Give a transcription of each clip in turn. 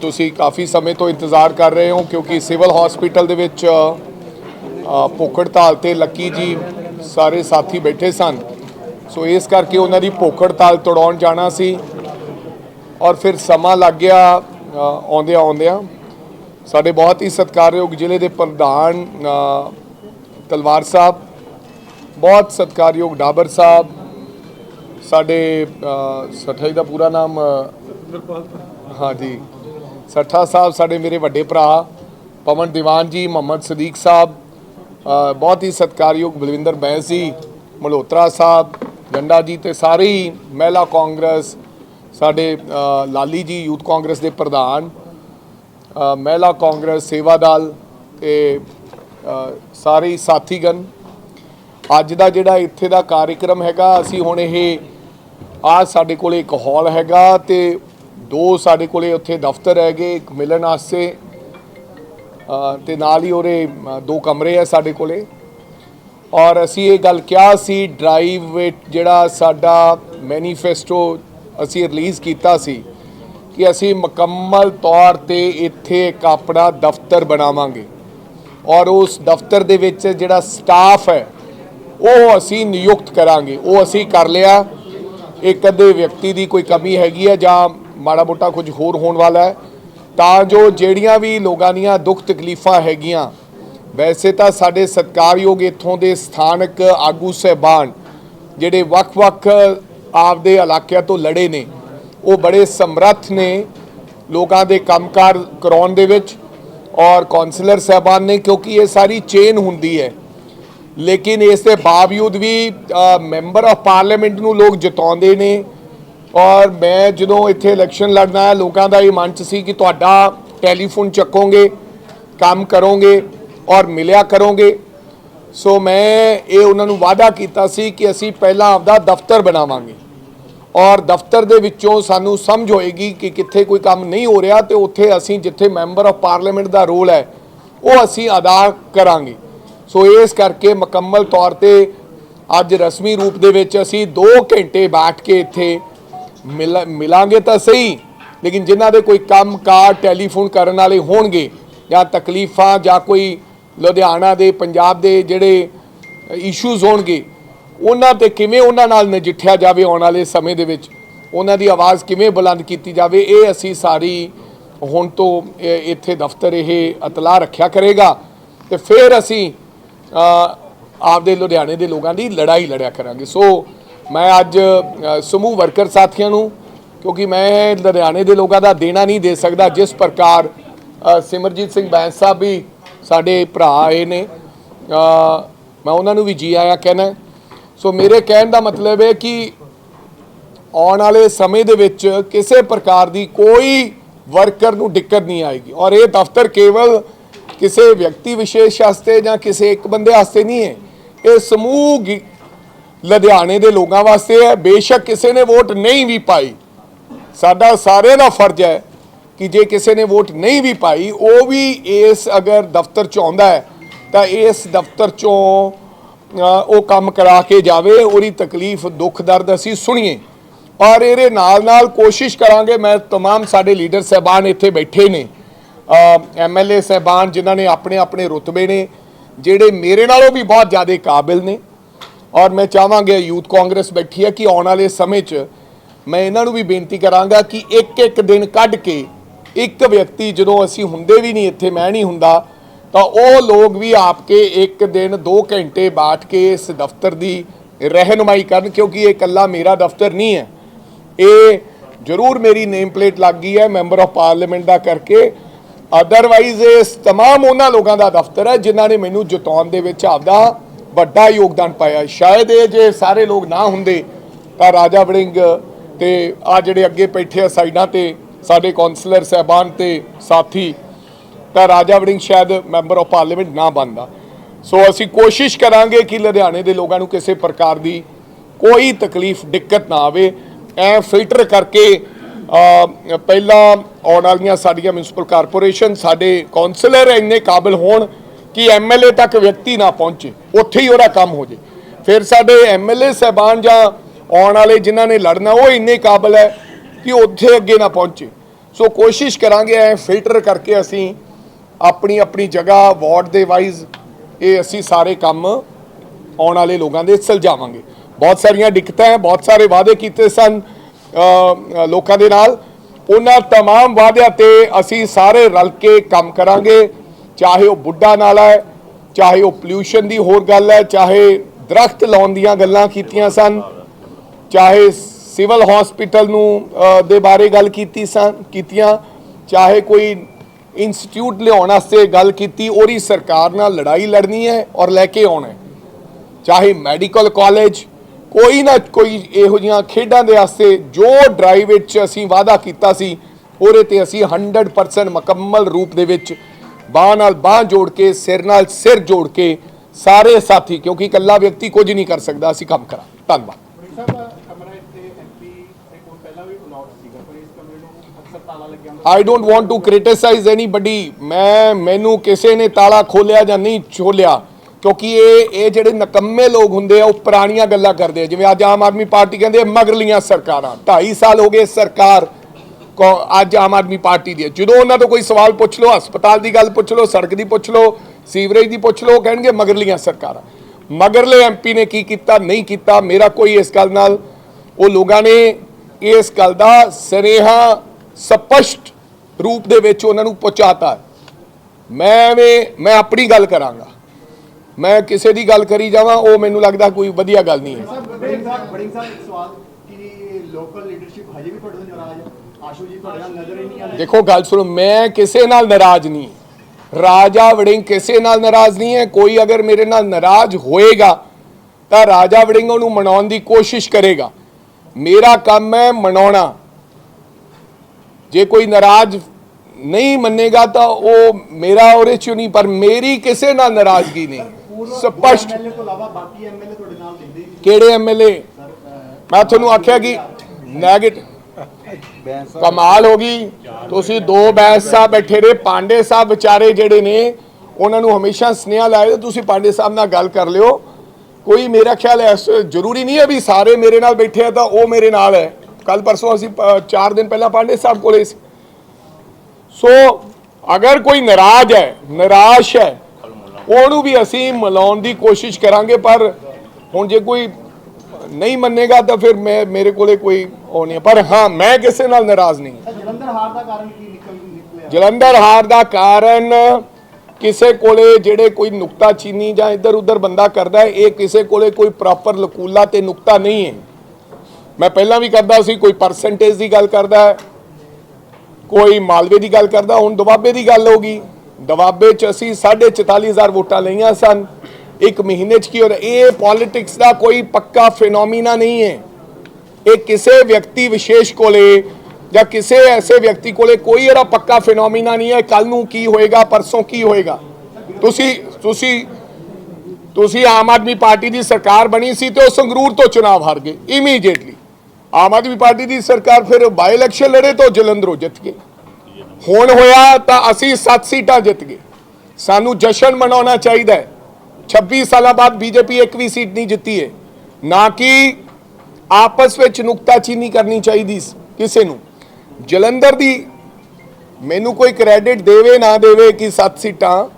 ਤੁਸੀਂ ਕਾਫੀ ਸਮੇਂ ਤੋਂ ਇੰਤਜ਼ਾਰ ਕਰ ਰਹੇ ਹੋ ਕਿਉਂਕਿ ਸਿਵਲ ਹਸਪੀਟਲ ਦੇ ਵਿੱਚ ਅ, ਭੁੱਖ ਹੜਤਾਲ ਤੇ ਲੱਕੀ ਜੀ ਸਾਰੇ ਸਾਥੀ ਬੈਠੇ ਸਨ। ਸੋ ਇਸ ਕਰਕੇ ਉਹਨਾਂ ਦੀ ਭੁੱਖ ਹੜਤਾਲ ਤੋੜਾਉਣ ਜਾਣਾ ਸੀ। ਔਰ ਫਿਰ ਸਮਾਂ ਲੱਗ ਗਿਆ ਆਉਂਦਿਆਂ ਆਉਂਦਿਆਂ। ਸਾਡੇ ਬਹੁਤ ਹੀ ਸਤਿਕਾਰਯੋਗ ਜ਼ਿਲ੍ਹੇ ਦੇ ਪ੍ਰਧਾਨ ਤਲਵਾਰ ਸਾਹਿਬ ਬਹੁਤ ਸਤਿਕਾਰਯੋਗ ਡਾਬਰ ਸਾਹਿਬ ਸਾਡੇ ਸਠਾਈ ਦਾ ਪੂਰਾ ਨਾਮ ਅ, ਹਾਂਜੀ। ਸੱਠਾ ਸਾਹਿਬ ਸਾਡੇ ਮੇਰੇ ਵੱਡੇ ਭਰਾ, ਪਵਨ ਦੀਵਾਨ ਜੀ, ਮੁਹੰਮਦ ਸਦੀਕ ਸਾਹਿਬ ਬਹੁਤ ਹੀ ਸਤਿਕਾਰਯੋਗ ਬਲਵਿੰਦਰ ਬੈਂਸ ਜੀ, ਮਲਹੋਤਰਾ ਸਾਹਿਬ, ਗੰਡਾ ਜੀ ਤੇ ਸਾਰੇ ਹੀ ਮਹਿਲਾ ਕਾਂਗਰਸ, ਸਾਡੇ ਲਾਲੀ ਜੀ ਯੂਥ ਕਾਂਗਰਸ ਦੇ ਪ੍ਰਧਾਨ ਮਹਿਲਾ ਕਾਂਗਰਸ ਸੇਵਾ ਦਲ ਤੇ ਸਾਰੇ ਹੀ ਸਾਥੀਗਣ। ਅੱਜ ਦਾ ਜਿਹੜਾ ਇੱਥੇ ਦਾ ਕਾਰਜਕ੍ਰਮ ਹੈਗਾ, ਅਸੀਂ ਹੁਣ ਇਹ ਆ ਸਾਡੇ ਕੋਲ ਇੱਕ ਹਾਲ ਹੈਗਾ ਤੇ ਦੋ ਸਾਡੇ ਕੋਲੇ ਉੱਥੇ ਦਫ਼ਤਰ ਹੈਗੇ ਇੱਕ ਮਿਲਣ ਵਾਸਤੇ ਅ, ਤੇ ਨਾਲ ਹੀ ਉਹਦੇ ਦੋ ਕਮਰੇ ਆ ਸਾਡੇ ਕੋਲੇ। ਔਰ ਅਸੀਂ ਇਹ ਗੱਲ ਕਿਹਾ ਸੀ ਡਰਾਈਵ ਵਿਟ ਜਿਹੜਾ ਸਾਡਾ ਮੈਨੀਫੈਸਟੋ ਅਸੀਂ ਰਿਲੀਜ਼ ਕੀਤਾ ਸੀ ਕਿ ਅਸੀਂ ਮੁਕੰਮਲ ਤੌਰ ਤੇ ਇੱਥੇ ਇੱਕ ਆਪਣਾ ਦਫ਼ਤਰ ਬਣਾਵਾਂਗੇ। ਔਰ ਉਸ ਦਫ਼ਤਰ ਦੇ ਵਿੱਚ ਜਿਹੜਾ ਸਟਾਫ ਹੈ ਉਹ ਅਸੀਂ ਨਿਯੁਕਤ ਕਰਾਂਗੇ। ਉਹ ਅਸੀਂ ਕਰ ਲਿਆ। ਇਹ ਕਦੇ ਵਿਅਕਤੀ ਦੀ ਕੋਈ ਕਮੀ ਹੈਗੀ ਹੈ ਜਾਂ ਮਾੜਾ ਮੋਟਾ ਕੁਝ ਹੋਰ ਹੋਣ ਵਾਲਾ ਹੈ। ਤਾਂ ਜੋ ਜਿਹੜੀਆਂ ਵੀ ਲੋਕਾਂ ਦੀਆਂ ਦੁੱਖ ਤਕਲੀਫਾਂ ਹੈਗੀਆਂ, ਵੈਸੇ ਤਾਂ ਸਾਡੇ ਸਤਿਕਾਰਯੋਗ ਇੱਥੋਂ ਦੇ ਸਥਾਨਕ ਆਗੂ ਸਹਿਬਾਨ ਜਿਹੜੇ ਵੱਖ-ਵੱਖ ਆਪਦੇ ਇਲਾਕਿਆਂ ਤੋਂ ਲੜੇ ਨੇ, ਉਹ ਬੜੇ ਸਮਰੱਥ ਨੇ ਲੋਕਾਂ ਦੇ ਕੰਮਕਾਰ ਕਰਾਉਣ ਦੇ ਵਿੱਚ ਔਰ ਕਾਉਂਸਲਰ ਸਹਿਬਾਨ ਨੇ ਕਿਉਂਕਿ ਇਹ ਸਾਰੀ ਚੇਨ ਹੁੰਦੀ ਹੈ। ਲੇਕਿਨ ਇਸ ਦੇ ਬਾਵਜੂਦ ਵੀ ਮੈਂਬਰ ਆਫ ਪਾਰਲੀਮੈਂਟ ਨੂੰ ਲੋਕ ਜਿਤਾਉਂਦੇ ਨੇ ਔਰ ਮੈਂ ਜਦੋਂ ਇੱਥੇ ਇਲੈਕਸ਼ਨ ਲੜਨਾ ਹੈ ਲੋਕਾਂ ਦਾ ਇਹ ਮਨ ਚ ਸੀ ਕਿ ਤੁਹਾਡਾ ਟੈਲੀਫੋਨ ਚੱਕੋਗੇ, ਕੰਮ ਕਰੋਗੇ ਔਰ ਮਿਲਿਆ ਕਰੋਗੇ। ਸੋ ਮੈਂ ਇਹ ਉਹਨਾਂ ਨੂੰ ਵਾਅਦਾ ਕੀਤਾ ਸੀ ਕਿ ਅਸੀਂ ਪਹਿਲਾਂ ਆਪਦਾ ਦਫ਼ਤਰ ਬਣਾਵਾਂਗੇ। ਔਰ ਦਫ਼ਤਰ ਦੇ ਵਿੱਚੋਂ ਸਾਨੂੰ ਸਮਝ ਹੋਏਗੀ ਕਿ ਕਿੱਥੇ ਕੋਈ ਕੰਮ ਨਹੀਂ ਹੋ ਰਿਹਾ ਤੇ ਉੱਥੇ ਅਸੀਂ ਜਿੱਥੇ ਮੈਂਬਰ ਆਫ ਪਾਰਲੀਮੈਂਟ ਦਾ ਰੋਲ ਹੈ, ਉਹ ਅਸੀਂ ਅਦਾ ਕਰਾਂਗੇ। ਸੋ ਇਸ ਕਰਕੇ ਮੁਕੰਮਲ ਤੌਰ ਤੇ ਅੱਜ ਰਸਮੀ ਰੂਪ ਦੇ ਵਿੱਚ ਅਸੀਂ 2 ਘੰਟੇ ਬੈਠ ਕੇ ਇੱਥੇ ਮਿਲਾਂਗੇ ਤਾਂ ਸਹੀ, ਲੇਕਿਨ ਜਿਨ੍ਹਾਂ ਦੇ ਕੋਈ ਕੰਮ ਕਾਰ ਟੈਲੀਫੋਨ ਕਰਨ ਵਾਲੇ ਹੋਣਗੇ ਜਾਂ ਤਕਲੀਫਾਂ ਜਾਂ ਕੋਈ ਲੁਧਿਆਣਾ ਦੇ, ਪੰਜਾਬ ਦੇ ਜਿਹੜੇ ਇਸ਼ੂਜ਼ ਹੋਣਗੇ, ਉਹਨਾਂ ਤੇ ਕਿਵੇਂ ਉਹਨਾਂ ਨਾਲ ਨਜਿੱਠਿਆ ਜਾਵੇ ਆਉਣ ਵਾਲੇ ਸਮੇਂ ਦੇ ਵਿੱਚ, ਉਹਨਾਂ ਦੀ ਆਵਾਜ਼ ਕਿਵੇਂ ਬੁਲੰਦ ਕੀਤੀ ਜਾਵੇ, ਇਹ ਅਸੀਂ ਸਾਰੀ ਹੁਣ ਤੋਂ ਇੱਥੇ ਦਫ਼ਤਰ ਇਹ ਇਤਲਾਹ ਰੱਖਿਆ ਕਰੇਗਾ ਤੇ ਫਿਰ ਅਸੀਂ ਆਪਦੇ ਲੁਧਿਆਣੇ ਦੇ ਲੋਕਾਂ ਦੀ ਲੜਾਈ ਲੜਿਆ ਕਰਾਂਗੇ। ਸੋ ਮੈਂ ਅੱਜ ਸਮੂਹ ਵਰਕਰ ਸਾਥੀਆਂ ਨੂੰ, ਕਿਉਂਕਿ ਮੈਂ ਲੁਧਿਆਣੇ ਦੇ ਲੋਕਾਂ ਦਾ ਦੇਣਾ ਨਹੀਂ ਦੇ ਸਕਦਾ, ਜਿਸ ਪ੍ਰਕਾਰ ਸਿਮਰਜੀਤ ਸਿੰਘ ਬੈਂਸ ਸਾਹਿਬ ਵੀ ਸਾਡੇ ਭਰਾ ਆਏ ਨੇ ਮੈਂ ਉਹਨਾਂ ਨੂੰ ਵੀ ਜੀ ਆਇਆ ਕਹਿਣਾ ਸੋ ਮੇਰੇ ਕਹਿਣ ਦਾ ਮਤਲਬ ਹੈ ਕਿ ਆਉਣ ਵਾਲੇ ਸਮੇਂ ਦੇ ਵਿੱਚ ਕਿਸੇ ਪ੍ਰਕਾਰ ਦੀ ਕੋਈ ਵਰਕਰ ਨੂੰ ਦਿੱਕਤ ਨਹੀਂ ਆਏਗੀ। ਔਰ ਇਹ ਦਫ਼ਤਰ ਕੇਵਲ ਕਿਸੇ ਵਿਅਕਤੀ ਵਿਸ਼ੇਸ਼ ਵਾਸਤੇ ਜਾਂ ਕਿਸੇ ਇੱਕ ਬੰਦੇ ਵਾਸਤੇ ਨਹੀਂ ਹੈ। ਇਹ ਸਮੂਹ ਲੁਧਿਆਣੇ ਦੇ ਲੋਕਾਂ ਵਾਸਤੇ ਹੈ ਬੇਸ਼ੱਕ ਕਿਸੇ ਨੇ ਵੋਟ ਨਹੀਂ ਵੀ ਪਾਈ ਸਾਡਾ ਸਾਰਿਆਂ ਦਾ ਫਰਜ਼ ਹੈ ਕਿ ਜੇ ਕਿਸੇ ਨੇ ਵੋਟ ਨਹੀਂ ਵੀ ਪਾਈ ਉਹ ਵੀ ਇਸ ਅਗਰ ਦਫ਼ਤਰ ਚ ਆਉਂਦਾ ਹੈ ਤਾਂ ਇਸ ਦਫ਼ਤਰ ਚੋਂ ਅ, ਉਹ ਕੰਮ ਕਰਾ ਕੇ ਜਾਵੇ ਉਹਦੀ ਤਕਲੀਫ ਦੁੱਖ ਦਰਦ ਅਸੀਂ ਸੁਣੀਏ ਔਰ ਇਹਦੇ ਨਾਲ ਨਾਲ ਕੋਸ਼ਿਸ਼ ਕਰਾਂਗੇ ਮੈਂ तमाम ਸਾਡੇ ਲੀਡਰ ਸਹਿਬਾਨ ਇੱਥੇ ਬੈਠੇ ਨੇ ਐਮਐਲਏ ਸਹਿਬਾਨ ਜਿਨ੍ਹਾਂ ਨੇ ਆਪਣੇ ਆਪਣੇ ਰੁਤਬੇ ਨੇ ਜਿਹੜੇ ਮੇਰੇ ਨਾਲੋਂ ਵੀ ਬਹੁਤ ਜ਼ਿਆਦਾ ਕਾਬਿਲ ਨੇ ਔਰ ਮੈਂ ਚਾਹਾਂਗਾ ਯੂਥ ਕਾਂਗਰਸ ਬੈਠੀ ਹੈ ਕਿ ਆਉਣ ਵਾਲੇ ਸਮੇਂ 'ਚ ਮੈਂ ਇਹਨਾਂ ਨੂੰ ਵੀ ਬੇਨਤੀ ਕਰਾਂਗਾ ਕਿ ਇੱਕ ਇੱਕ ਦਿਨ ਕੱਢ ਕੇ ਇੱਕ ਵਿਅਕਤੀ ਜਦੋਂ ਅਸੀਂ ਹੁੰਦੇ ਵੀ ਨਹੀਂ ਇੱਥੇ ਮੈਂ ਨਹੀਂ ਹੁੰਦਾ ਤਾਂ ਉਹ ਲੋਕ ਵੀ ਆਪਕੇ ਇੱਕ ਦਿਨ 2 ਘੰਟੇ ਬਾਟ ਕੇ ਇਸ ਦਫ਼ਤਰ ਦੀ ਰਹਿਨੁਮਾਈ ਕਰਨ ਕਿਉਂਕਿ ਇਹ ਇਕੱਲਾ ਮੇਰਾ ਦਫ਼ਤਰ ਨਹੀਂ ਹੈ ਇਹ ਜ਼ਰੂਰ ਮੇਰੀ ਨੇਮ ਪਲੇਟ ਲੱਗ ਗਈ ਹੈ ਮੈਂਬਰ ਆਫ ਪਾਰਲੀਮੈਂਟ ਦਾ ਕਰਕੇ ਅਦਰਵਾਈਜ਼ ਇਹ तमाम ਉਹਨਾਂ ਲੋਕਾਂ ਦਾ ਦਫ਼ਤਰ ਹੈ ਜਿਨ੍ਹਾਂ ਨੇ ਮੈਨੂੰ ਜਿਤਾਉਣ ਦੇ ਵਿੱਚ ਆਪਦਾ ਵੱਡਾ ਯੋਗਦਾਨ ਪਾਇਆ। ਸ਼ਾਇਦ ਇਹ ਜੇ ਸਾਰੇ ਲੋਕ ਨਾ ਹੁੰਦੇ, ਤਾਂ ਰਾਜਾ ਵੜਿੰਗ ਤੇ ਆ ਜਿਹੜੇ ਅੱਗੇ ਬੈਠੇ ਆ ਸਾਈਡਾਂ ਤੇ, ਸਾਡੇ ਕਾਉਂਸਲਰ ਸਹਿਬਾਨ ਤੇ ਸਾਥੀ, ਤਾਂ ਰਾਜਾ ਵੜਿੰਗ ਸ਼ਾਇਦ ਮੈਂਬਰ ਆਫ ਪਾਰਲੀਮੈਂਟ ਨਾ ਬਣਦਾ। ਸੋ ਅਸੀਂ ਕੋਸ਼ਿਸ਼ ਕਰਾਂਗੇ ਕਿ ਲੁਧਿਆਣੇ ਦੇ ਲੋਕਾਂ ਨੂੰ ਕਿਸੇ ਪ੍ਰਕਾਰ ਦੀ ਕੋਈ ਤਕਲੀਫ, ਦਿੱਕਤ ਨਾ ਆਵੇ। ਐ ਫਿਲਟਰ ਕਰਕੇ ਪਹਿਲਾਂ ਆਉਣ ਵਾਲੀਆਂ ਸਾਡੀਆਂ ਮਿਊਨਿਸਪਲ ਕਾਰਪੋਰੇਸ਼ਨ, ਸਾਡੇ ਕਾਉਂਸਲਰ ਇੰਨੇ ਕਾਬਿਲ ਹੋਣ ਕਿ ਐਮਐਲਏ ਤੱਕ ਵਿਅਕਤੀ ਨਾ ਪਹੁੰਚੇ ਉੱਥੇ ਹੀ ਉਹਦਾ ਕੰਮ ਹੋ ਜੇ ਫਿਰ ਸਾਡੇ ਐਮਐਲਏ ਸਹਿਬਾਨ ਜਾਂ ਆਉਣ ਵਾਲੇ ਜਿਨ੍ਹਾਂ ਨੇ ਲੜਨਾ ਉਹ ਇੰਨੇ ਕਾਬਿਲ ਹੈ ਕਿ ਉੱਥੇ ਅੱਗੇ ਨਾ ਪਹੁੰਚੇ ਸੋ ਕੋਸ਼ਿਸ਼ ਕਰਾਂਗੇ ਐ ਫਿਲਟਰ ਕਰਕੇ ਅਸੀਂ ਆਪਣੀ ਆਪਣੀ ਜਗ੍ਹਾ ਵਾਰਡ ਦੇ ਵਾਈਜ਼ ਇਹ ਅਸੀਂ ਸਾਰੇ ਕੰਮ ਆਉਣ ਵਾਲੇ ਲੋਕਾਂ ਦੇ ਸੁਲਝਾਵਾਂਗੇ ਬਹੁਤ ਸਾਰੀਆਂ ਦਿੱਕਤਾਂ ਹੈ ਬਹੁਤ ਸਾਰੇ ਵਾਅਦੇ ਕੀਤੇ ਸਨ ਅ, ਅ, ਲੋਕਾਂ ਦੇ ਨਾਲ ਉਹਨਾਂ तमाम ਵਾਅਦਿਆਂ ਤੇ ਅਸੀਂ ਸਾਰੇ ਰਲ ਕੇ ਕੰਮ ਕਰਾਂਗੇ ਚਾਹੇ ਉਹ ਬੁੱਢਾ ਨਾਲਾ ਹੈ, ਚਾਹੇ ਉਹ ਪੋਲਿਊਸ਼ਨ ਦੀ ਹੋਰ ਗੱਲ ਹੈ, ਚਾਹੇ ਦਰਖਤ ਲਾਉਣ ਦੀਆਂ ਗੱਲਾਂ ਕੀਤੀਆਂ ਸਨ, ਚਾਹੇ ਸਿਵਲ ਹਸਪੀਟਲ ਨੂੰ ਦੇ ਬਾਰੇ ਗੱਲ ਕੀਤੀ ਸਨ, ਕੀਤੀਆਂ, ਚਾਹੇ ਕੋਈ ਇੰਸਟੀਚਿਊਟ ਲਿਆਉਣ ਵਾਸਤੇ ਗੱਲ ਕੀਤੀ, ਉਹਦੀ ਸਰਕਾਰ ਨਾਲ ਲੜਾਈ ਲੜਨੀ ਹੈ ਔਰ ਲੈ ਕੇ ਆਉਣਾ ਚਾਹੇ ਮੈਡੀਕਲ ਕਾਲਜ ਕੋਈ ਨਾ ਕੋਈ ਇਹੋ ਜਿਹੀਆਂ ਖੇਡਾਂ ਦੇ ਵਾਸਤੇ ਜੋ ਡਰਾਈਵ ਵਿੱਚ ਅਸੀਂ ਵਾਅਦਾ ਕੀਤਾ ਸੀ, ਉਹਦੇ ਤੇ ਅਸੀਂ 100% ਮੁਕੰਮਲ ਰੂਪ ਦੇ ਵਿੱਚ ਬਾਹ ਨਾਲ ਬਾਹ ਜੋੜ ਕੇ ਸਿਰ ਨਾਲ ਸਿਰ ਜੋੜ ਕੇ ਸਾਰੇ ਸਾਥੀ ਕਿਉਂਕਿ ਇਕੱਲਾ ਵਿਅਕਤੀ ਕੁਝ ਨਹੀਂ ਕਰ ਸਕਦਾ ਅਸੀਂ ਕੰਮ ਕਰਾਂ ਧੰਨਵਾਦ। I don't want to criticise anybody ਮੈਂ ਮੈਨੂੰ ਕਿਸੇ ਨੇ ਤਾਲਾ ਖੋਲਿਆ ਜਾਂ ਨਹੀਂ ਖੋਲਿਆ ਕਿਉਂਕਿ ਇਹ ਇਹ ਜਿਹੜੇ ਨਕੰਮੇ ਲੋਕ ਹੁੰਦੇ ਆ ਉਹ ਪੁਰਾਣੀਆਂ ਗੱਲਾਂ ਕਰਦੇ ਆ। ਜਿਵੇਂ ਅੱਜ ਆਮ ਆਦਮੀ ਪਾਰਟੀ ਕਹਿੰਦੇ ਮਗਰਲੀਆਂ ਸਰਕਾਰਾਂ। 2.5 ਸਾਲ ਹੋ ਗਏ ਸਰਕਾਰ ਅੱਜ ਆਮ ਆਦਮੀ ਪਾਰਟੀ ਦੀ ਹੈ। ਜਦੋਂ ਉਹਨਾਂ ਤੋਂ ਕੋਈ ਸਵਾਲ ਪੁੱਛ ਲਓ, ਹਸਪਤਾਲ ਦੀ ਗੱਲ ਪੁੱਛ ਲਓ, ਸੜਕ ਦੀ ਪੁੱਛ ਲਓ, ਸੀਵਰੇਜ ਦੀ ਪੁੱਛ ਲਓ ਕਹਿਣਗੇ ਮਗਰਲੀਆਂ ਸਰਕਾਰਾਂ ਮਗਰਲੇ ਐਮਪੀ ਨੇ ਕੀ ਕੀਤਾ, ਨਹੀਂ ਕੀਤਾ, ਮੇਰਾ ਕੋਈ ਇਸ ਗੱਲ ਨਾਲ, ਉਹ ਲੋਕਾਂ ਨੇ ਇਸ ਗੱਲ ਦਾ ਸਰੇਹਾ ਸਪਸ਼ਟ ਰੂਪ ਦੇ ਵਿੱਚ ਉਹਨਾਂ ਨੂੰ ਪਹੁੰਚਾਤਾ ਹੈ। ਮੈਂ ਐਵੇਂ, ਮੈਂ ਆਪਣੀ ਗੱਲ ਕਰਾਂਗਾ ਮੈਂ ਕਿਸੇ ਦੀ ਗੱਲ ਕਰੀ ਜਾਵਾਂ, ਉਹ ਮੈਨੂੰ ਲੱਗਦਾ ਕੋਈ ਵਧੀਆ ਗੱਲ ਨਹੀਂ ਹੈ ਸਾਹਿਬ, ਬੜਿੰਗ ਸਾਹਿਬ, ਇੱਕ ਸਵਾਲ ਕਿ ਲੋਕਲ ਲੀਡਰਸ਼ਿਪ ਹਜੇ ਵੀ ਤੁਹਾਡੇ ਤੋਂ ਨਾਰਾਜ਼ ਹੈ ਆਸ਼ੂ ਜੀ ਤੁਹਾਡੇ ਨਾਲ ਨਜ਼ਰ ਹੀ ਨਹੀਂ ਆਉਂਦੇ ਦੇਖੋ ਗੱਲ ਸੁਣੋ ਮੈਂ ਕਿਸੇ ਨਾਲ ਨਾਰਾਜ਼ ਨਹੀਂ ਰਾਜਾ ਵੜਿੰਗ ਕਿਸੇ ਨਾਲ ਨਾਰਾਜ਼ ਨਹੀਂ ਹੈ। ਕੋਈ ਅਗਰ ਮੇਰੇ ਨਾਲ ਨਾਰਾਜ਼ ਹੋਏਗਾ ਤਾਂ ਰਾਜਾ ਵੜਿੰਗ ਉਹਨੂੰ ਮਨਾਉਣ ਦੀ ਕੋਸ਼ਿਸ਼ ਕਰੇਗਾ। ਮੇਰਾ ਕੰਮ ਹੈ ਮਨਾਉਣਾ। ਜੇ ਕੋਈ ਨਾਰਾਜ਼ ਨਹੀਂ ਮੰਨੇਗਾ ਤਾਂ ਉਹ ਮੇਰਾ ਉਹਦੇ ਚ ਨਹੀਂ ਪਰ ਮੇਰੀ ਕਿਸੇ ਨਾਲ ਨਾਰਾਜ਼ਗੀ ਨਹੀਂ। ਸਪਸ਼ਟ ਐਮਐਲਏ ਤੋਂ ਇਲਾਵਾ ਬਾਕੀ ਐਮਐਲਏ ਤੁਹਾਡੇ ਨਾਲ ਦਿੰਦੇ ਹੀ ਨਹੀਂ ਕਿਹੜੇ ਐਮਐਲਏ ਮੈਂ ਤੁਹਾਨੂੰ ਆਖਿਆ ਕਿ ਨੈਗੇਟਿਵ ਕਮਾਲ ਹੋ ਗਈ। ਤੁਸੀਂ ਦੋ ਬੈਂਸ ਸਾਹਿਬ ਬੈਠੇ ਰਹੇ, ਪਾਂਡੇ ਸਾਹਿਬ ਵਿਚਾਰੇ ਜਿਹੜੇ ਨੇ, ਉਹਨਾਂ ਨੂੰ ਹਮੇਸ਼ਾ ਸਨੇਹਾ ਲਾਏ ਤੁਸੀਂ ਪਾਂਡੇ ਸਾਹਿਬ ਨਾਲ ਗੱਲ ਕਰ ਲਿਓ। ਕੋਈ ਮੇਰਾ ਖਿਆਲ ਹੈ ਜ਼ਰੂਰੀ ਨਹੀਂ ਹੈ ਵੀ ਸਾਰੇ ਮੇਰੇ ਨਾਲ ਬੈਠੇ ਆ ਤਾਂ ਉਹ ਮੇਰੇ ਨਾਲ ਹੈ। ਕੱਲ ਪਰਸੋਂ ਅਸੀਂ 4 ਦਿਨ ਪਹਿਲਾਂ ਪਾਂਡੇ ਸਾਹਿਬ ਕੋਲੇ ਸੀ। ਸੋ, ਅਗਰ ਕੋਈ ਨਾਰਾਜ਼ ਹੈ, ਨਿਰਾਸ਼ ਹੈ, ਉਹਨੂੰ ਵੀ ਅਸੀਂ ਮਿਲਾਉਣ ਦੀ ਕੋਸ਼ਿਸ਼ ਕਰਾਂਗੇ, ਪਰ ਹੁਣ ਜੇ ਕੋਈ ਨਹੀਂ ਮੰਨੇਗਾ ਤਾਂ ਫਿਰ ਮੈਂ ਮੇਰੇ ਕੋਲੇ ਕੋਈ ਉਹ ਨਹੀਂ ਹੈ। ਪਰ ਹਾਂ ਮੈਂ ਕਿਸੇ ਨਾਲ ਨਾਰਾਜ਼ ਨਹੀਂ ਜਲੰਧਰ ਹਾਰ ਦਾ ਕਾਰਨ ਕੀ ਨਿਕਲ ਨਿਕਲਿਆ? ਜਲੰਧਰ ਹਾਰ ਦਾ ਕਾਰਨ ਕਿਸੇ ਕੋਲੇ ਜਿਹੜੇ ਕੋਈ ਨੁਕਤਾ ਚੀਨੀ ਜਾਂ ਇੱਧਰ ਉੱਧਰ ਬੰਦਾ ਕਰਦਾ ਹੈ ਇਹ ਕਿਸੇ ਕੋਲੇ ਕੋਈ ਪ੍ਰੋਪਰ ਲਕੂਲਾ ਤੇ ਨੁਕਤਾ ਨਹੀਂ ਹੈ। ਮੈਂ ਪਹਿਲਾਂ ਵੀ ਕਰਦਾ ਸੀ ਕੋਈ ਪਰਸੈਂਟੇਜ ਦੀ ਗੱਲ ਕਰਦਾ ਹੈ ਕੋਈ ਮਾਲਵੇ ਦੀ ਗੱਲ ਕਰਦਾ ਹੁਣ ਦਵਾਬੇ ਦੀ ਗੱਲ ਹੋ ਗਈ। ਦਵਾਬੇ ਚ ਅਸੀਂ 44500 ਵੋਟਾਂ ਲਈਆਂ ਸਨ। ਇੱਕ ਮਹੀਨੇ ਚ ਕੀ ਹੋ ਰਿਹਾ? ਇਹ ਪੋਲਿਟਿਕਸ ਦਾ ਕੋਈ ਪੱਕਾ ਫੀਨੋਮੀਨਾ ਨਹੀਂ ਹੈ। ਇਹ ਕਿਸੇ ਵਿਅਕਤੀ ਵਿਸ਼ੇਸ਼ ਕੋਲੇ ਜਾਂ ਕਿਸੇ ਐਸੇ ਵਿਅਕਤੀ ਕੋਲੇ ਕੋਈ ਇਹਦਾ ਪੱਕਾ ਫੀਨੋਮੀਨਾ ਨਹੀਂ ਹੈ। ਕੱਲ ਨੂੰ ਕੀ ਹੋਏਗਾ, ਪਰਸੋਂ ਕੀ ਹੋਏਗਾ? ਤੁਸੀਂ ਤੁਸੀਂ ਤੁਸੀਂ ਆਮ ਆਦਮੀ ਪਾਰਟੀ ਦੀ ਸਰਕਾਰ ਬਣੀ ਸੀ ਤੇ ਉਹ ਸੰਗਰੂਰ ਤੋਂ ਚੁਣਾਵ ਹਾਰ ਗਏ ਇਮੀਡੀਏਟਲੀ ਆਮ ਆਦਮੀ ਪਾਰਟੀ ਦੀ ਸਰਕਾਰ ਫਿਰ ਬਾਈ ਇਲੈਕਸ਼ਨ ਲੜੇ ਤੋਂ ਜਲੰਧਰੋਂ ਜਿੱਤ ਗਏ। ਹੁਣ ਹੋਇਆ ਤਾਂ ਅਸੀਂ 7 ਸੀਟਾਂ ਜਿੱਤ ਗਏ। ਸਾਨੂੰ ਜਸ਼ਨ ਮਨਾਉਣਾ ਚਾਹੀਦਾ ਹੈ। 26 ਸਾਲਾਂ ਬਾਅਦ ਬੀਜੇਪੀ ਇੱਕ ਵੀ ਸੀਟ ਨਹੀਂ ਜਿੱਤੀ ਹੈ ਨਾ ਕਿ ਆਪਸ ਵਿੱਚ ਨੁਕਤਾਚੀਨੀ ਕਰਨੀ ਚਾਹੀਦੀ ਸੀ ਕਿਸੇ ਨੂੰ। ਜਲੰਧਰ ਦੀ ਮੈਨੂੰ ਕੋਈ ਕ੍ਰੈਡਿਟ ਦੇਵੇ ਨਾ ਦੇਵੇ ਕਿ 7 ਸੀਟਾਂ,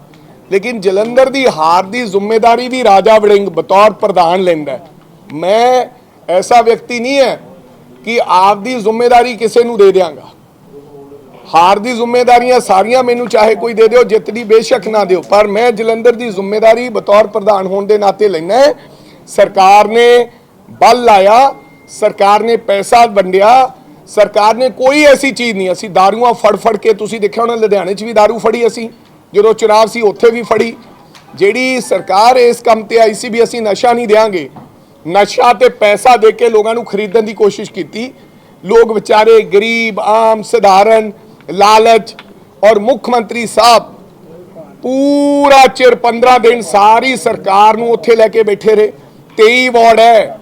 ਲੇਕਿਨ ਜਲੰਧਰ ਦੀ ਹਾਰ ਦੀ ਜ਼ਿੰਮੇਵਾਰੀ ਵੀ ਰਾਜਾ ਵੜਿੰਗ ਬਤੌਰ ਪ੍ਰਧਾਨ ਲੈਂਦਾ ਮੈਂ ਐਸਾ ਵਿਅਕਤੀ ਨਹੀਂ ਹੈ ਕਿ ਆਪ ਦੀ ਜ਼ਿੰਮੇਵਾਰੀ ਕਿਸੇ ਨੂੰ ਦੇ ਦਿਆਂਗਾ। ਹਾਰ ਦੀ ਜ਼ਿੰਮੇਵਾਰੀਆਂ ਸਾਰੀਆਂ ਮੈਨੂੰ ਚਾਹੇ ਕੋਈ ਦੇ ਦਿਓ, ਜਿੱਤ ਦੀ ਬੇਸ਼ੱਕ ਨਾ ਦਿਓ। ਪਰ ਮੈਂ ਜਲੰਧਰ ਦੀ ਜ਼ਿੰਮੇਵਾਰੀ ਬਤੌਰ ਪ੍ਰਧਾਨ ਹੋਣ ਦੇ ਨਾਤੇ ਲੈਣਾ ਸਰਕਾਰ ਨੇ ਬਲ ਲਾਇਆ, ਸਰਕਾਰ ਨੇ ਪੈਸਾ ਵੰਡਿਆ, ਸਰਕਾਰ ਨੇ ਕੋਈ ਐਸੀ ਚੀਜ਼ ਨਹੀਂ, ਅਸੀਂ ਦਾਰੂਆਂ ਫੜ ਫੜ ਕੇ ਤੁਸੀਂ ਦੇਖਿਆ ਹੋਣਾ, ਲੁਧਿਆਣੇ 'ਚ ਵੀ ਦਾਰੂ ਫੜੀ ਅਸੀਂ, ਜਦੋਂ ਚੁਣਾਵ ਸੀ ਉੱਥੇ ਵੀ ਫੜੀ। ਜਿਹੜੀ ਸਰਕਾਰ ਇਸ ਕੰਮ ਤੇ ਆਈ ਸੀ ਵੀ ਅਸੀਂ ਨਸ਼ਾ ਨਹੀਂ ਦੇਾਂਗੇ ਨਸ਼ਾ ਤੇ ਪੈਸਾ ਦੇ ਕੇ ਲੋਕਾਂ ਨੂੰ ਖਰੀਦਣ ਦੀ ਕੋਸ਼ਿਸ਼ ਕੀਤੀ। ਲੋਕ ਵਿਚਾਰੇ ਗਰੀਬ, ਆਮ, ਸਧਾਰਨ ਲਾਲਚ ਔਰ ਮੁੱਖ ਮੰਤਰੀ ਸਾਹਿਬ ਪੂਰਾ ਚਿਰ 15 ਦਿਨ ਸਾਰੀ ਸਰਕਾਰ ਨੂੰ ਉੱਥੇ ਲੈ ਕੇ ਬੈਠੇ ਰਹੇ। 23 ਵਾਰਡ ਹੈ।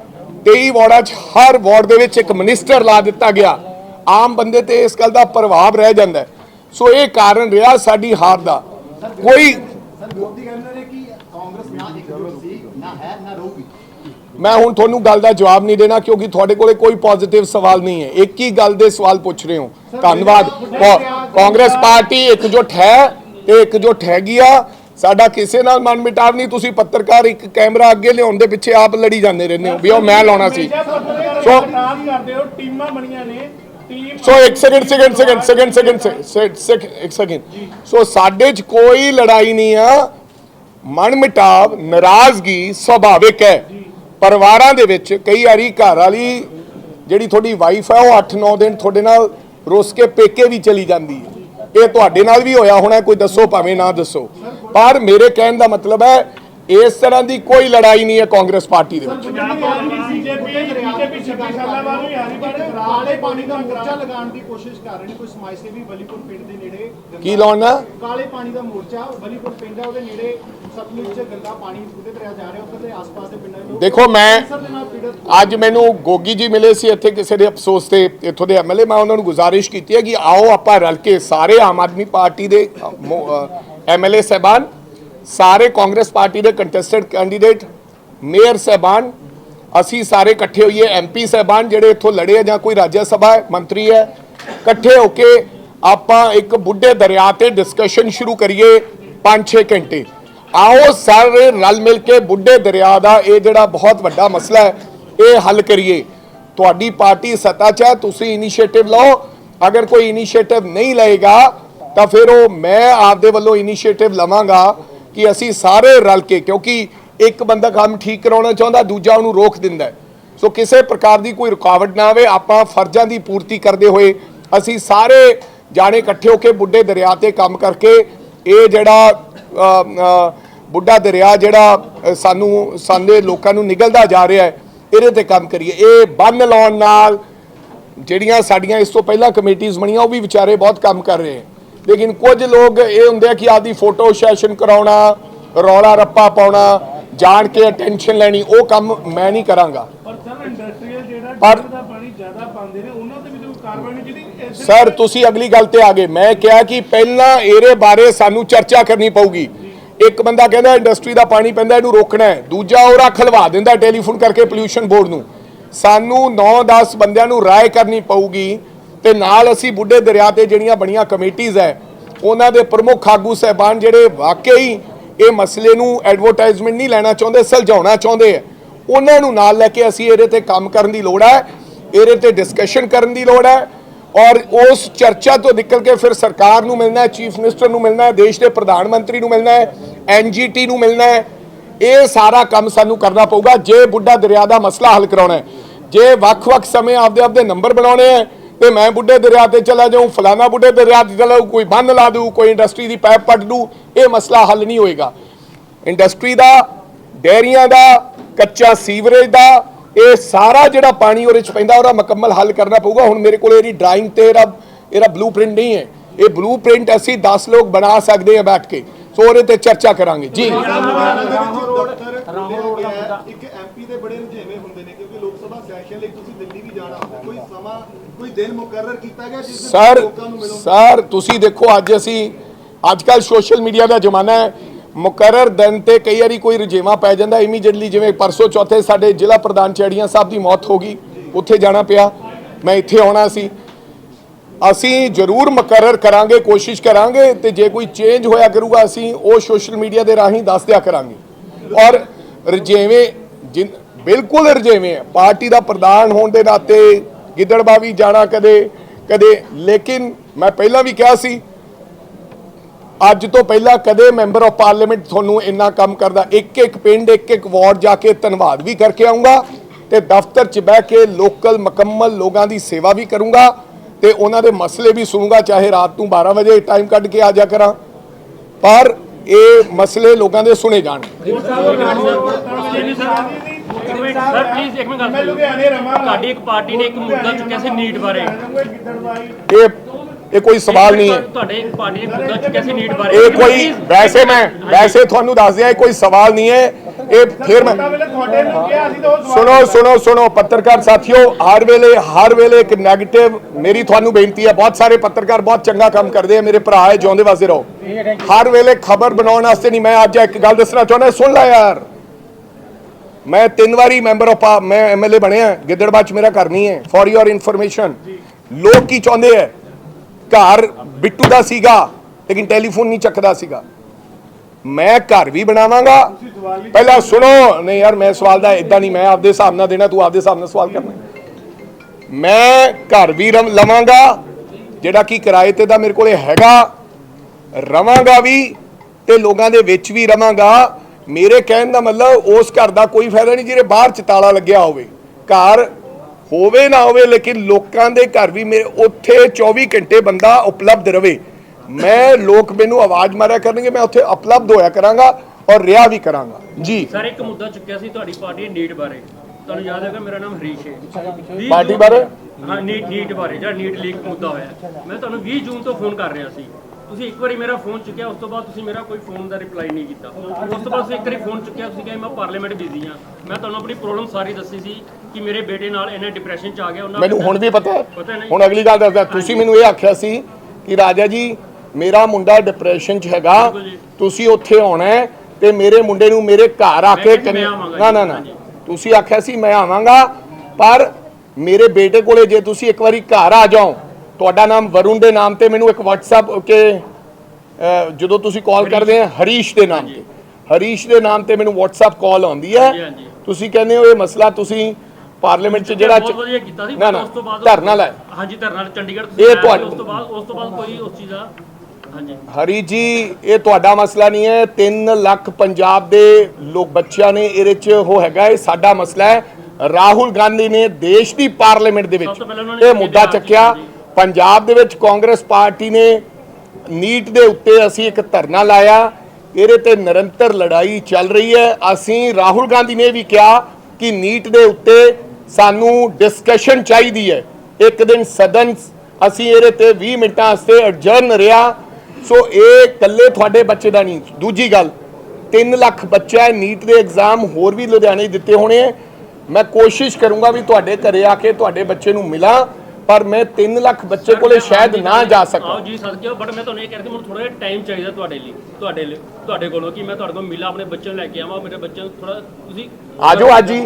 23 ਵਾਰਡਾਂ 'ਚ ਹਰ ਵਾਰਡ ਦੇ ਵਿੱਚ ਇੱਕ ਮਿਨਿਸਟਰ ਲਾ ਦਿੱਤਾ ਗਿਆ। ਆਮ ਬੰਦੇ ਤੇ ਇਸ ਗੱਲ ਦਾ ਪ੍ਰਭਾਵ ਰਹਿ ਜਾਂਦਾ ਸੋ ਇਹ ਕਾਰਨ ਰਿਹਾ ਸਾਡੀ ਹਾਰ ਦਾ। ਕੋਈ ਸਰ, ਮੋਦੀ ਕਹਿੰਦੇ ਨੇ ਕਿ ਕਾਂਗਰਸ ਨਾ ਇੱਕ ਮੈਂ ਹੁਣ ਤੁਹਾਨੂੰ ਗੱਲ ਦਾ ਜਵਾਬ ਨਹੀਂ ਦੇਣਾ ਕਿਉਂਕਿ ਤੁਹਾਡੇ ਕੋਲੇ ਕੋਈ ਪੋਜ਼ਿਟਿਵ ਸਵਾਲ ਨਹੀਂ ਹੈ। ਇੱਕ ਹੀ ਗੱਲ ਦੇ ਸਵਾਲ ਪੁੱਛ ਰਹੇ ਹੋ। ਧੰਨਵਾਦ। ਕਾਂਗਰਸ ਪਾਰਟੀ ਇਕਜੁੱਟ ਹੈ ਤੇ ਇਕਜੁੱਟ ਹੈਗੀ ਆ। ਸਾਡਾ ਕਿਸੇ ਨਾਲ ਮਨ ਮਿਟਾਵ ਨਹੀਂ। ਤੁਸੀਂ ਪੱਤਰਕਾਰ ਇੱਕ ਕੈਮਰਾ ਅੱਗੇ ਲਿਆਉਣ ਦੇ ਪਿੱਛੇ ਆਪ ਲੜੀ ਜਾਂਦੇ ਰਹਿੰਦੇ ਹੋ ਵੀ ਉਹ ਮੈਂ ਲਾਉਣਾ ਸੀ। ਸੋ ਟੀਮਾਂ ਬਣੀਆਂ ਨੇ। ਸੋ ਇੱਕ second second second second second second second so ਸਾਡੇ 'ਚ ਕੋਈ ਲੜਾਈ ਨਹੀਂ ਆ। ਮਨ ਮਿਟਾਵ ਨਾਰਾਜ਼ਗੀ ਸੁਭਾਵਿਕ ਹੈ। ਪਰਿਵਾਰਾਂ ਦੇ ਵਿੱਚ ਕਈ ਵਾਰੀ ਘਰ ਵਾਲੀ ਜਿਹੜੀ ਤੁਹਾਡੀ ਵਾਈਫ ਹੈ, ਉਹ 8-9 ਦਿਨ ਤੁਹਾਡੇ ਨਾਲ ਰੁੱਸ ਕੇ ਪੇਕੇ ਵੀ ਚਲੀ ਜਾਂਦੀ ਹੈ। ਇਹ ਤੁਹਾਡੇ ਨਾਲ ਵੀ ਹੋਇਆ ਹੋਣਾ, ਕੋਈ ਦੱਸੋ ਭਾਵੇਂ ਨਾ ਦੱਸੋ। ਪਰ ਮੇਰੇ ਕਹਿਣ ਦਾ ਮਤਲਬ ਹੈ ਇਸ ਤਰ੍ਹਾਂ ਦੀ ਕੋਈ ਲੜਾਈ ਨਹੀਂ ਹੈ ਕਾਂਗਰਸ ਪਾਰਟੀ ਦੇ ਵਿੱਚ। ਪੰਜਾਬ ਪਾਰਟੀ ਬੀਜੇਪੀ ਬੀਜੇਪੀ 26 ਸਾਲਾਂ ਬਾਅਦ ਵੀ ਹਾਰੀ ਪਰ ਕਾਲੇ ਪਾਣੀ ਦਾ ਮੋਰਚਾ ਲਗਾਉਣ ਦੀ ਕੋਸ਼ਿਸ਼ ਕਰ ਰਹੇ ਨੇ ਕੋਈ ਸਮਾਜ ਸੇਵੀ ਬਲੀਪੁਰ ਪਿੰਡ ਦੇ ਨੇੜੇ ਕੀ ਲਾਉਣਾ ਕਾਲੇ ਪਾਣੀ ਦਾ ਮੋਰਚਾ ਬਲੀਪੁਰ ਪਿੰਡ ਹੈ ਉਹਦੇ ਨੇੜੇ ਸਤਲੁਜ 'ਚ ਗੰਦਾ ਪਾਣੀ ਉਹਦੇ ਦਰਿਆ ਜਾ ਰਿਹਾ ਦੇ ਆਸ-ਪਾਸ ਦੇ ਪਿੰਡਾਂ ਦੇ ਦੇਖੋ ਮੈਂ ਅੱਜ ਮੈਨੂੰ ਗੋਗੀ ਜੀ ਮਿਲੇ ਸੀ ਇੱਥੇ ਕਿਸੇ ਦੇ ਅਫਸੋਸ ਤੇ ਇੱਥੋਂ ਦੇ ਐਮਐਲਏ ਮੈਂ ਉਹਨਾਂ ਨੂੰ ਗੁਜ਼ਾਰਿਸ਼ ਕੀਤੀ ਹੈ ਕਿ ਆਓ ਆਪਾਂ ਰਲ ਕੇ ਸਾਰੇ ਆਮ ਆਦਮੀ ਪਾਰਟੀ ਦੇ ਐਮਐਲਏ ਸਹਿਬਾਨ ਸਾਰੇ ਕਾਂਗਰਸ ਪਾਰਟੀ ਦੇ ਕੰਟੈਸਟਡ ਕੈਂਡੀਡੇਟ ਮੇਅਰ ਸਹਿਬਾਨ, ਅਸੀਂ ਸਾਰੇ ਇਕੱਠੇ ਹੋਈਏ ਐਮਪੀ ਸਹਿਬਾਨ ਜਿਹੜੇ ਇੱਥੋਂ ਲੜੇ ਆ ਜਾਂ ਕੋਈ ਰਾਜ ਸਭਾ ਹੈ, ਮੰਤਰੀ ਹੈ, ਇਕੱਠੇ ਹੋ ਕੇ ਆਪਾਂ ਇੱਕ ਬੁੱਢੇ ਦਰਿਆ ਤੇ ਡਿਸਕਸ਼ਨ ਸ਼ੁਰੂ ਕਰੀਏ 5-6 ਘੰਟੇ। ਆਓ ਸਾਰੇ ਰਲ ਮਿਲ ਕੇ ਬੁੱਢੇ ਦਰਿਆ ਦਾ ਇਹ ਜਿਹੜਾ ਬਹੁਤ ਵੱਡਾ ਮਸਲਾ ਹੈ, ਇਹ ਹੱਲ ਕਰੀਏ। ਤੁਹਾਡੀ ਪਾਰਟੀ ਸੱਤਾ 'ਚ ਹੈ, ਤੁਸੀਂ ਇਨੀਸ਼ੀਏਟਿਵ ਲਓ। ਅਗਰ ਕੋਈ ਇਨੀਸ਼ੀਏਟਿਵ ਨਹੀਂ ਲਏਗਾ, ਤਾਂ ਫਿਰ ਉਹ ਮੈਂ ਆਪਦੇ ਵੱਲੋਂ ਇਨੀਸ਼ੀਏਟਿਵ ਲਵਾਂਗਾ। ਕਿ ਅਸੀਂ ਸਾਰੇ ਰਲ ਕੇ, ਕਿਉਂਕਿ ਇੱਕ ਬੰਦਾ ਕੰਮ ਠੀਕ ਕਰਾਉਣਾ ਚਾਹੁੰਦਾ, ਦੂਜਾ ਉਹਨੂੰ ਰੋਕ ਦਿੰਦਾ ਸੋ ਕਿਸੇ ਪ੍ਰਕਾਰ ਦੀ ਕੋਈ ਰੁਕਾਵਟ ਨਾ ਆਵੇ, ਆਪਾਂ ਫਰਜ਼ਾਂ ਦੀ ਪੂਰਤੀ ਕਰਦੇ ਹੋਏ ਅਸੀਂ ਸਾਰੇ ਜਾਣੇ ਇਕੱਠੇ ਹੋ ਕੇ ਬੁੱਢੇ ਦਰਿਆ ਤੇ ਕੰਮ ਕਰਕੇ, ਇਹ ਜਿਹੜਾ ਬੁੱਢਾ ਦਰਿਆ ਜਿਹੜਾ ਸਾਨੂੰ, ਸਾਡੇ ਲੋਕਾਂ ਨੂੰ ਨਿਗਲਦਾ ਜਾ ਰਿਹਾ ਹੈ, ਇਹਦੇ ਤੇ ਕੰਮ ਕਰੀਏ। ਇਹ ਬੰਨ ਲਾਉਣ ਨਾਲ ਜਿਹੜੀਆਂ ਸਾਡੀਆਂ ਇਸ ਤੋਂ ਪਹਿਲਾਂ ਕਮੇਟੀਆਂ ਬਣੀਆਂ, ਉਹ ਵੀ ਵਿਚਾਰੇ ਬਹੁਤ ਕੰਮ ਕਰ ਰਹੇ ਹੈ। ਲੇਕਿਨ ਕੁਝ ਲੋਕ ਇਹ ਹੁੰਦੇ ਆ ਕਿ ਆਦੀ ਫੋਟੋ ਸੈਸ਼ਨ ਕਰਾਉਣਾ ਰੌਲਾ ਰੱਪਾ ਪਾਉਣਾ ਜਾਣ ਕੇ ਅਟੈਂਸ਼ਨ ਲੈਣੀ ਉਹ ਕੰਮ ਮੈਂ ਨਹੀਂ ਕਰਾਂਗਾ। ਪਰ ਸਰ ਇੰਡਸਟਰੀਅਲ ਜਿਹੜਾ ਪਰ- ਡੀਜ਼ਲ ਦਾ ਪਾਣੀ ਜ਼ਿਆਦਾ ਪਾਉਂਦੇ ਨੇ ਉਹਨਾਂ ਤੇ ਵੀ ਕੋਈ ਕਾਰਵਾਈ ਨਹੀਂ ਕੀਤੀ ਇੱਧਰ- ਸਰ ਤੁਸੀਂ ਅਗਲੀ ਗੱਲ ਤੇ ਆ ਗਏ। ਮੈਂ ਕਿਹਾ ਕਿ ਪਹਿਲਾਂ ਇਹਦੇ ਬਾਰੇ ਸਾਨੂੰ ਚਰਚਾ ਕਰਨੀ ਪਊਗੀ। ਇੱਕ ਬੰਦਾ ਕਹਿੰਦਾ ਇੰਡਸਟਰੀ ਦਾ ਪਾਣੀ ਪੈਂਦਾ ਇਹਨੂੰ ਰੋਕਣਾ ਹੈ। ਦੂਜਾ ਉਹ ਰੱਖ ਲਵਾ ਦਿੰਦਾ ਟੈਲੀਫੋਨ ਕਰਕੇ ਪੋਲਿਊਸ਼ਨ ਬੋਰਡ ਨੂੰ। ਸਾਨੂੰ 9-10 ਬੰਦਿਆਂ ਨੂੰ ਰਾਏ ਕਰਨੀ ਪਊਗੀ ਤੇ ਨਾਲ ਅਸੀਂ ਬੁੱਢੇ ਦਰਿਆ ਤੇ ਜਿਹੜੀਆਂ ਬਣੀਆਂ ਕਮੇਟੀਆਂ ਹੈ ਉਹਨਾਂ ਦੇ ਪ੍ਰਮੁੱਖ ਆਗੂ ਸਹਿਬਾਨ ਜਿਹੜੇ ਵਾਕਈ ਇਹ ਮਸਲੇ ਨੂੰ ਐਡਵਰਟਾਈਜ਼ਮੈਂਟ ਨਹੀਂ ਲੈਣਾ ਚਾਹੁੰਦੇ, ਸੁਲਝਾਉਣਾ ਚਾਹੁੰਦੇ ਆ ਉਹਨਾਂ ਨੂੰ ਨਾਲ ਲੈ ਕੇ ਅਸੀਂ ਇਹਦੇ ਤੇ ਕੰਮ ਕਰਨ ਦੀ ਲੋੜ ਹੈ ਇਹਦੇ ਤੇ ਡਿਸਕਸ਼ਨ ਕਰਨ ਦੀ ਲੋੜ ਹੈ ਔਰ ਉਸ ਚਰਚਾ ਤੋਂ ਨਿਕਲ ਕੇ ਫਿਰ ਸਰਕਾਰ ਨੂੰ ਮਿਲਣਾ ਹੈ ਚੀਫ ਮਿਨਿਸਟਰ ਨੂੰ ਮਿਲਣਾ ਹੈ ਦੇਸ਼ ਦੇ ਪ੍ਰਧਾਨ ਮੰਤਰੀ ਨੂੰ ਮਿਲਣਾ ਹੈ ਐਨਜੀਟੀ ਨੂੰ ਮਿਲਣਾ ਹੈ ਇਹ ਸਾਰਾ ਕੰਮ ਸਾਨੂੰ ਕਰਨਾ ਪਊਗਾ, ਜੇ ਬੁੱਢਾ ਦਰਿਆ ਦਾ ਮਸਲਾ ਹੱਲ ਕਰਾਉਣਾ ਹੈ ਜੇ ਵੱਖ-ਵੱਖ ਸਮੇਂ ਆਪਦੇ ਆਪਦੇ ਨੰਬਰ ਬਣਾਉਣੇ ਹੈ ਤੇ ਮੈਂ ਬੁੱਢੇ ਦਰਿਆ ਤੇ ਚਲਾ ਜਾਊਂ ਫਲਾਣਾ ਬੁੱਢੇ ਦਰਿਆ ਤੇ ਚਲਾ ਕੋਈ ਬੰਨ ਲਾ ਦੂ ਕੋਈ ਇੰਡਸਟਰੀ ਦੀ ਪਾਈਪ ਪੱਟ ਦੂ ਇਹ ਮਸਲਾ ਹੱਲ ਨਹੀਂ ਹੋਏਗਾ। ਇੰਡਸਟਰੀ ਦਾ ਡੈਰੀਆਂ ਦਾ, ਕੱਚਾ ਸੀਵਰੇਜ ਦਾ, ਇਹ ਸਾਰਾ ਜਿਹੜਾ ਪਾਣੀ ਉਹਦੇ ਚ ਪੈਂਦਾ, ਉਹਦਾ ਮੁਕੰਮਲ ਹੱਲ ਕਰਨਾ ਪਊਗਾ। ਹੁਣ ਮੇਰੇ ਕੋਲ ਇਹਦੀ ਡਰਾਇੰਗ ਤੇ ਇਹਦਾ ਇਹਦਾ ਬਲੂਪ੍ਰਿੰਟ ਨਹੀਂ ਹੈ। ਇਹ ਬਲੂਪ੍ਰਿੰਟ ਅਸੀਂ 10 ਲੋਕ ਬਣਾ ਸਕਦੇ ਹਾਂ ਬੈਠ ਕੇ। ਸੋ ਉਹਦੇ ਤੇ ਚਰਚਾ ਕਰਾਂਗੇ। ਜੀ ਇੱਕ ਐਮਪੀ ਦੇ ਬੜੇ ਰੁਝੇਵੇਂ ਹੁੰਦੇ ਨੇ ਕਿਉਂਕਿ ਲੋਕ ਸਭਾ ਸੈਸ਼ਨ ਲਈ ਤੁਸੀਂ ਦਿੱਲੀ ਵੀ ਜਾਣਾ ਹੁੰਦਾ ਕੋਈ ਸਮਾਂ ਕੋਈ ਦਿਨ ਮੁਕਰਰ ਕੀਤਾ ਗਿਆ ਜਿਸ ਸਰ ਲੋਕਾਂ ਨੂੰ ਮਿਲੋ। ਸਰ ਤੁਸੀਂ ਦੇਖੋ ਅੱਜ ਅਸੀਂ ਅੱਜ ਕੱਲ ਸੋਸ਼ਲ ਮੀਡੀਆ ਦਾ ਜ਼ਮਾਨਾ ਹੈ। ਮੁਕਰਰ ਦਿਨ ਤੇ ਕਈ ਵਾਰੀ ਕੋਈ ਰੁਝੇਵਾਂ ਪੈ ਜਾਂਦਾ। ਇਮੀਡੀਏਟਲੀ ਜਿਵੇਂ ਪਰਸੋਂ ਚੌਥੇ ਸਾਡੇ ਜ਼ਿਲ੍ਹਾ ਪ੍ਰਧਾਨ ਚੜੀਆਂ ਸਾਹਿਬ ਦੀ ਮੌਤ ਹੋ ਗਈ। ਉੱਥੇ ਜਾਣਾ ਪਿਆ। ਮੈਂ ਇੱਥੇ ਆਉਣਾ ਸੀ। ਅਸੀਂ ਜ਼ਰੂਰ ਮੁਕਰਰ ਕਰਾਂਗੇ ਕੋਸ਼ਿਸ਼ ਕਰਾਂਗੇ ਤੇ ਜੇ ਕੋਈ ਚੇਂਜ ਹੋਇਆ ਕਰੂਗਾ ਅਸੀਂ ਉਹ ਸੋਸ਼ਲ ਮੀਡੀਆ ਦੇ ਰਾਹੀਂ ਦੱਸ ਦਿਆ ਕਰਾਂਗੇ। ਔਰ ਰਜੇਵੇਂ ਬਿਲਕੁਲ ਰਜੇਵੇਂ ਪਾਰਟੀ ਦਾ ਪ੍ਰਧਾਨ ਹੋਣ ਦੇ ਨਾਤੇ ਗਿੱਦੜਬਾ ਵੀ ਜਾਣਾ ਕਦੇ ਕਦੇ ਲੇਕਿਨ ਮੈਂ ਪਹਿਲਾਂ ਵੀ ਕਿਹਾ ਸੀ ਅੱਜ ਤੋਂ ਪਹਿਲਾਂ ਕਦੇ ਮੈਂਬਰ ਆਫ ਪਾਰਲੀਮੈਂਟ ਤੁਹਾਨੂੰ ਇੰਨਾ ਕੰਮ ਕਰਦਾ ਇੱਕ ਇੱਕ ਪਿੰਡ ਇੱਕ ਇੱਕ ਵਾਰਡ ਜਾ ਕੇ ਧੰਨਵਾਦ ਵੀ ਕਰਕੇ ਆਉਂਗਾ ਤੇ ਦਫ਼ਤਰ 'ਚ ਬਹਿ ਕੇ ਲੋਕਲ ਮੁਕੰਮਲ ਲੋਕਾਂ ਦੀ ਸੇਵਾ ਵੀ ਕਰੂੰਗਾ ਤੇ ਉਹਨਾਂ ਦੇ ਮਸਲੇ ਵੀ ਸੁਣੂਗਾ ਚਾਹੇ ਰਾਤ ਨੂੰ 12 ਵਜੇ ਟਾਈਮ ਕੱਢ ਕੇ ਆ ਜਾ ਕਰਾਂ ਪਰ ਇਹ ਮਸਲੇ ਲੋਕਾਂ ਦੇ ਸੁਣੇ ਜਾਣ ਸਰ ਪਲੀਜ਼ ਇੱਕ ਮਿੰਟ ਗੱਲ ਰਵਾਂਗਾ। ਤੁਹਾਡੀ ਇੱਕ ਪਾਰਟੀ ਨੇ ਇੱਕ ਮੁੱਦਾ ਚੁੱਕਿਆ ਸੀ ਨੀਟ ਬਾਰੇ? ਇਹ ਇਹ ਕੋਈ ਸਵਾਲ ਨਹੀਂ ਹੈ ਤੁਹਾਡੇ ਇੱਕ ਪਾਰਟੀ ਨੇ ਮੁੱਦਾ ਚੁੱਕਿਆ ਸੀ ਨੀਟ ਬਾਰੇ? ਇਹ ਕੋਈ ਵੈਸੇ ਮੈਂ ਵੈਸੇ ਤੁਹਾਨੂੰ ਦੱਸ ਦਿਆਂ ਇਹ ਕੋਈ ਸਵਾਲ ਨਹੀਂ ਹੈ। ਇਹ ਫਿਰ ਮੈਂ ਤਾਂ ਵੇਲੇ ਤੁਹਾਡੇ ਨੂੰ ਕਿਹਾ ਸੀ ਤਾਂ ਉਹ ਸਵਾਲ ਸੁਣੋ ਸੁਣੋ ਸੁਣੋ ਪੱਤਰਕਾਰ ਸਾਥੀਓ ਹਰ ਵੇਲੇ ਹਰ ਵੇਲੇ ਇੱਕ 네ਗੇਟਿਵ ਮੇਰੀ ਤੁਹਾਨੂੰ ਬੇਨਤੀ ਹੈ ਬਹੁਤ ਸਾਰੇ ਪੱਤਰਕਾਰ ਬਹੁਤ ਚੰਗਾ ਕੰਮ ਕਰਦੇ ਆ ਮੇਰੇ ਭਰਾ ਹੈ ਜਿਉਂਦੇ ਵਾਸਤੇ ਰਹੋ। ਹਰ ਵੇਲੇ ਖਬਰ ਬਣਾਉਣ ਵਾਸਤੇ ਨਹੀਂ ਮੈਂ ਅੱਜ ਇੱਕ ਗੱਲ ਦੱਸਣਾ ਚਾਹੁੰਦਾ ਸੁਣ ਲੈ ਯਾਰ। ਮੈਂ ਤਿੰਨ ਵਾਰੀ ਮੈਂਬਰ ਆਫ ਮੈਂ ਐਮਐਲਏ ਬਣਿਆ ਗਿੱਦੜਬਾਹ ਚ ਮੇਰਾ ਘਰ ਨਹੀਂ ਹੈ ਫॉर ਯੋਰ ਇਨਫੋਰਮੇਸ਼ਨ ਲੋਕ ਕੀ ਚਾਹੁੰਦੇ ਹੈ? ਘਰ ਬਿੱਟੂ ਦਾ ਸੀਗਾ ਲੇਕਿਨ ਟੈਲੀਫੋਨ ਨਹੀਂ ਚੱਕਦਾ ਸੀਗਾ। ਮੈਂ ਘਰ ਵੀ ਬਣਾਵਾਂਗਾ। ਪਹਿਲਾਂ ਸੁਣੋ ਨਹੀਂ ਯਾਰ ਮੈਂ ਸਵਾਲ ਦਾ ਇਦਾਂ ਨਹੀਂ ਮੈਂ ਆਪਦੇ ਹਿਸਾਬ ਨਾਲ ਦੇਣਾ ਤੂੰ ਆਪਦੇ ਹਿਸਾਬ ਨਾਲ ਸਵਾਲ ਕਰਨਾ। ਮੈਂ ਘਰ ਵੀ ਲਵਾਂਗਾ ਜਿਹੜਾ ਕਿ ਕਿਰਾਏ ਤੇ ਦਾ ਮੇਰੇ ਕੋਲੇ ਹੈਗਾ। ਰਵਾਂਗਾ ਵੀ ਤੇ ਲੋਕਾਂ ਦੇ ਵਿੱਚ ਵੀ ਰਵਾਂਗਾ। ਮੇਰੇ ਕਹਿਣ ਦਾ ਮਤਲਬ ਉਸ ਘਰ ਦਾ ਕੋਈ ਫਾਇਦਾ ਨਹੀਂ ਜਿਹੜੇ ਬਾਹਰ ਚ ਤਾਲਾ ਲੱਗਿਆ ਹੋਵੇ। ਘਰ ਹੋਵੇ ਨਾ ਹੋਵੇ ਲੇਕਿਨ ਲੋਕਾਂ ਦੇ ਘਰ ਵੀ ਮੇਰੇ ਉੱਥੇ 24 ਘੰਟੇ ਬੰਦਾ ਉਪਲਬਧ ਰਵੇ। ਮੈਂ ਲੋਕ ਮੈਨੂੰ ਆਵਾਜ਼ ਮਾਰਿਆ ਕਰਨਗੇ ਮੈਂ ਉੱਥੇ ਉਪਲਬਧ ਹੋਇਆ ਕਰਾਂਗਾ ਔਰ ਰਿਹਾ ਵੀ ਕਰਾਂਗਾ। ਜੀ। ਸਰ ਇੱਕ ਮੁੱਦਾ ਚੁੱਕਿਆ ਸੀ ਤੁਹਾਡੀ ਪਾਰਟੀ ਦੀ ਨੀਟ ਬਾਰੇ। ਤੁਹਾਨੂੰ ਯਾਦ ਹੈਗਾ ਮੇਰਾ ਨਾਮ ਹਰੀਸ਼ ਹੈ। 20 ਪਾਰਟੀ ਬਾਰੇ? ਹਾਂ ਨੀਟ ਨੀਟ ਬਾਰੇ ਜਿਹੜਾ ਨੀਟ ਲੀਕ ਮੁੱਦਾ ਹੋਇਆ। ਮੈਂ ਤੁਹਾਨੂੰ 20 ਜੂਨ ਤੋਂ ਫੋਨ ਕਰ ਰਿਹਾ ਸੀ। ਤੁਸੀਂ ਇੱਕ ਵਾਰੀ ਮੇਰਾ ਫੋਨ ਚੁੱਕਿਆ ਉਸ ਤੋਂ ਬਾਅਦ ਤੁਸੀਂ ਮੇਰਾ ਕੋਈ ਫੋਨ ਦਾ ਰਿਪਲਾਈ ਨਹੀਂ ਕੀਤਾ ਉਸ ਤੋਂ ਬਾਅਦ ਤੁਸੀਂ ਇੱਕ ਵਾਰੀ ਫੋਨ ਚੁੱਕਿਆ ਤੁਸੀਂ ਕਿਹਾ ਮੈਂ ਪਾਰਲੀਮੈਂਟ ਬਿਜ਼ੀ ਹਾਂ ਮੈਂ ਤੁਹਾਨੂੰ ਆਪਣੀ ਪ੍ਰੋਬਲਮ ਸਾਰੀ ਦੱਸੀ ਸੀ ਕਿ ਮੇਰੇ ਬੇਟੇ ਨਾਲ ਇਹਨੇ ਡਿਪਰੈਸ਼ਨ ਚ ਆ ਗਿਆ ਉਹਨਾਂ ਮੈਨੂੰ ਹੁਣ ਵੀ ਪਤਾ। ਹੁਣ ਅਗਲੀ ਗੱਲ ਦੱਸਦਾ ਤੁਸੀਂ ਮੈਨੂੰ ਇਹ ਆਖਿਆ ਸੀ ਕਿ ਰਾਜਾ ਜੀ ਮੇਰਾ ਮੁੰਡਾ ਡਿਪਰੈਸ਼ਨ 'ਚ ਹੈਗਾ। ਤੁਸੀਂ ਉੱਥੇ ਆਉਣਾ ਹੈ ਤੇ ਮੇਰੇ ਮੁੰਡੇ ਨੂੰ ਮੇਰੇ ਘਰ ਆ ਕੇ ਨਾ ਨਾ ਨਾ। ਤੁਸੀਂ ਆਖਿਆ ਸੀ ਮੈਂ ਆਵਾਂਗਾ ਪਰ ਮੇਰੇ ਬੇਟੇ ਕੋਲੇ ਜੇ ਤੁਸੀਂ ਇੱਕ ਵਾਰੀ ਘਰ ਆ ਜਾਓ ਤੁਹਾਡਾ ਨਾਮ ਵਰੁਣ ਦੇ ਨਾਮ ਤੇ ਮੈਨੂੰ ਇੱਕ WhatsApp ਕੇ ਜਦੋਂ ਤੁਸੀਂ ਕਾਲ ਕਰਦੇ ਆ ਹਰੀਸ਼ ਦੇ ਨਾਮ ਤੇ। ਹਰੀਸ਼ ਦੇ ਨਾਮ ਤੇ ਮੈਨੂੰ WhatsApp ਕਾਲ ਆਉਂਦੀ ਹੈ। ਤੁਸੀਂ ਕਹਿੰਦੇ ਹੋ ਇਹ ਮਸਲਾ ਤੁਸੀਂ ਪਾਰਲੀਮੈਂਟ 'ਚ ਜਿਹੜਾ ਬਹੁਤ ਵਧੀਆ ਕੀਤਾ ਸੀ ਨਾ, ਨਾ, ਉਸ ਤੋਂ ਬਾਅਦ ਧਰਨਾ ਲਾਇਆ। ਹਾਂਜੀ ਧਰਨਾ ਚੰਡੀਗੜ੍ਹ ਇਹ ਆਏ ਸੀ, ਤੁਹਾਡਾ- ਉਸ ਤੋਂ ਬਾਅਦ ਉਸ ਤੋਂ ਬਾਅਦ ਕੋਈ ਉਸ ਚੀਜ਼ ਦਾ ਹਾਂਜੀ। ਹਰੀ ਜੀ ਇਹ ਤੁਹਾਡਾ ਮਸਲਾ ਨਹੀਂ ਹੈ। 3 ਲੱਖ ਪੰਜਾਬ ਦੇ ਲੋਕ ਬੱਚਿਆਂ ਨੇ ਇਹਦੇ 'ਚ ਉਹ ਹੈਗਾ ਇਹ ਸਾਡਾ ਮਸਲਾ ਹੈ। ਰਾਹੁਲ ਗਾਂਧੀ ਨੇ ਦੇਸ਼ ਦੀ ਪਾਰਲੀਮੈਂਟ ਦੇ ਵਿੱਚ ਇਹ ਮੁੱਦਾ ਚੱਕਿਆ। ਪੰਜਾਬ ਦੇ ਵਿੱਚ ਕਾਂਗਰਸ ਪਾਰਟੀ ਨੇ ਨੀਟ ਦੇ ਉੱਤੇ ਅਸੀਂ ਇੱਕ ਧਰਨਾ ਲਾਇਆ, ਇਹਦੇ ਤੇ ਨਿਰੰਤਰ ਲੜਾਈ ਚੱਲ ਰਹੀ ਹੈ। ਅਸੀਂ ਰਾਹੁਲ ਗਾਂਧੀ ਨੇ ਵੀ ਕਿਹਾ ਕਿ ਨੀਟ ਦੇ ਉੱਤੇ ਸਾਨੂੰ ਡਿਸਕਸ਼ਨ ਚਾਹੀਦੀ ਹੈ। ਇੱਕ ਦਿਨ ਸਦਨ ਅਸੀਂ ਇਹਦੇ ਤੇ 20 ਮਿੰਟਾਂ ਵਾਸਤੇ ਅਡਜਰਨ ਰਿਹਾ। ਸੋ ਇਹ ਇਕੱਲੇ ਤੁਹਾਡੇ ਬੱਚੇ ਦਾ ਨਹੀਂ, ਦੂਜੀ ਗੱਲ 3 ਲੱਖ ਬੱਚਾ ਹੈ, ਨੀਟ ਦੇ ਐਗਜ਼ਾਮ ਹੋਰ ਵੀ ਲੁਧਿਆਣੇ ਦਿੱਤੇ ਹੋਣੇ ਮੈਂ ਕੋਸ਼ਿਸ਼ ਕਰੂੰਗਾ ਵੀ ਤੁਹਾਡੇ ਘਰੇ ਆ ਕੇ ਤੁਹਾਡੇ ਬੱਚੇ ਨੂੰ ਮਿਲਾਂ। ਪਰ ਮੈਂ 3 ਲੱਖ ਬੱਚੇ ਕੋਲੇ ਸ਼ਾਇਦ ਨਾ ਜਾ। ਸਕਾਂ। ਆਓ ਜੀ ਸਦਕੇ ਬਟ ਮੈਂ ਤੁਹਾਨੂੰ ਇਹ ਕਹਿ ਰਿਹਾ ਮੈਨੂੰ ਥੋੜਾ ਜਿਹਾ ਟਾਈਮ ਚਾਹੀਦਾ ਤੁਹਾਡੇ ਲਈ ਤੁਹਾਡੇ ਲਈ ਤੁਹਾਡੇ ਕੋਲੋਂ ਕਿ ਮੈਂ ਤੁਹਾਡੇ ਕੋਲ ਮਿਲਾਂ ਆਪਣੇ ਬੱਚਿਆਂ ਨੂੰ ਲੈ ਕੇ ਆਵਾਂ ਮੇਰੇ ਬੱਚਿਆਂ ਨੂੰ ਥੋੜਾ ਤੁਸੀਂ ਆਜੋ ਅੱਜ ਹੀ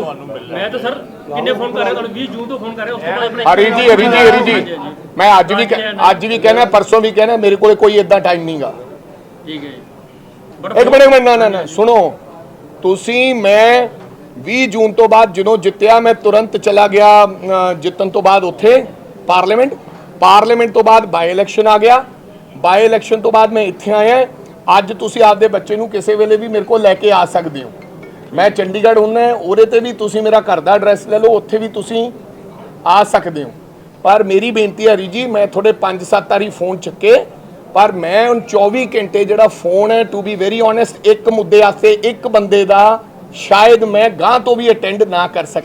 ਮੈਂ ਤਾਂ ਸਰ ਕਿੰਨੇ ਫੋਨ ਕਰ ਰਿਹਾ ਤੁਹਾਨੂੰ? 20 ਜੂਨ ਤੋਂ ਫੋਨ ਕਰ ਰਿਹਾ ਉਸ ਤੋਂ ਬਾਅਦ ਆਪਣੇ ਹਰੀ ਜੀ ਹਰੀ ਜੀ ਹਰੀ ਜੀ। ਮੈਂ ਅੱਜ ਵੀ ਕਹਿ- ਅੱਜ ਵੀ ਕਹਿਣਾ ਪਰਸੋਂ ਵੀ ਕਹਿਣਾ ਮੇਰੇ ਕੋਲੇ ਕੋਈ ਇਦਾਂ ਟਾਈਮ ਨਹੀਂਗਾ ਠੀਕ ਹੈ ਜੀ। ਇੱਕ ਮਿੰਟ ਇੱਕ ਮਿੰਟ ਨਾ ਨਾ ਨਾ ਸੁਣੋ। ਤੁਸੀਂ ਮੈਂ 20 ਜੂਨ ਤੋਂ ਬਾਅਦ ਜਦੋਂ ਜਿੱਤਿਆ ਮੈਂ ਤੁਰੰਤ ਚਲਾ ਗਿਆ ਅ, ਜਿੱਤਣ ਤੋਂ ਬਾਅਦ ਉੱਥੇ। ਪਾਰਲੀਮੈਂਟ ਪਾਰਲੀਮੈਂਟ ਤੋਂ ਬਾਅਦ ਬਾਈ ਇਲੈਕਸ਼ਨ ਆ ਗਿਆ। ਬਾਈ ਇਲੈਕਸ਼ਨ ਤੋਂ ਬਾਅਦ ਮੈਂ ਇੱਥੇ ਆਇਆ। ਅੱਜ ਤੁਸੀਂ ਆਪਦੇ ਬੱਚੇ ਨੂੰ ਕਿਸੇ ਵੇਲੇ ਵੀ ਮੇਰੇ ਕੋਲ ਲੈ ਕੇ ਆ ਸਕਦੇ ਹੋ। ਮੈਂ ਚੰਡੀਗੜ੍ਹ ਹੁੰਨਾ ਉਹਦੇ ਤੇ ਵੀ ਤੁਸੀਂ ਮੇਰਾ ਘਰ ਦਾ ਐਡਰੈਸ ਲੈ ਲਓ, ਉੱਥੇ ਵੀ ਤੁਸੀਂ ਆ ਸਕਦੇ ਹੋ। ਪਰ ਮੇਰੀ ਬੇਨਤੀ ਹੈ ਹਰੀ ਜੀ, ਮੈਂ ਤੁਹਾਡੇ 5-7 ਵਾਰੀ ਫੋਨ ਚੱਕੇ, ਪਰ ਮੈਂ ਹੁਣ 24 ਘੰਟੇ ਜਿਹੜਾ ਫੋਨ ਹੈ ਟੂ ਬੀ ਵੈਰੀ ਓਨੈਸਟ ਇੱਕ ਮੁੱਦੇ ਵਾਸਤੇ ਇੱਕ ਬੰਦੇ ਦਾ ਸ਼ਾਇਦ ਮੈਂ ਗਾਂ ਤੋਂ ਵੀ ਅਟੈਂਡ ਨਾ ਕਰ ਸਕ